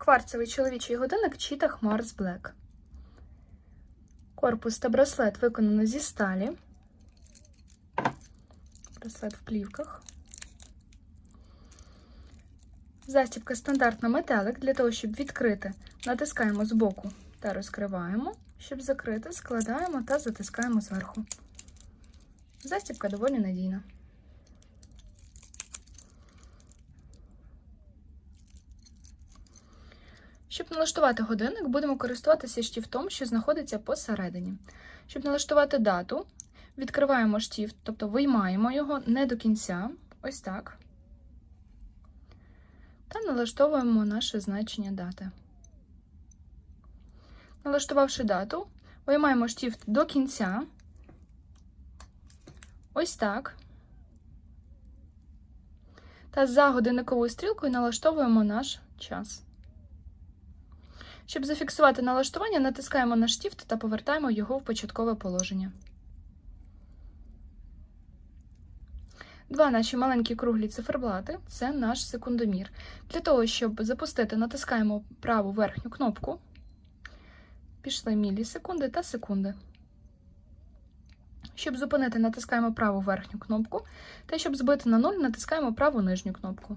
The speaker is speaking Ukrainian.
Кварцевий чоловічий годинник Cheetah Mars Black. Корпус та браслет виконано зі сталі. Браслет в плівках. Застібка стандартна метелик. Для того, щоб відкрити, натискаємо з боку та розкриваємо. Щоб закрити, складаємо та затискаємо зверху. Застібка доволі надійна. Щоб налаштувати годинник, будемо користуватися штифтом, що знаходиться посередині. Щоб налаштувати дату, відкриваємо штифт, тобто виймаємо його не до кінця, ось так. Та налаштовуємо наше значення дати. Налаштувавши дату, виймаємо штифт до кінця. Ось так. Та за годинниковою стрілкою налаштовуємо наш час. Щоб зафіксувати налаштування, натискаємо на штифт та повертаємо його в початкове положення. Два наші маленькі круглі циферблати це наш секундомір. Для того, щоб запустити, натискаємо праву верхню кнопку. Пішли мілісекунди та секунди. Щоб зупинити, натискаємо праву верхню кнопку. Та щоб збити на нуль, натискаємо праву нижню кнопку.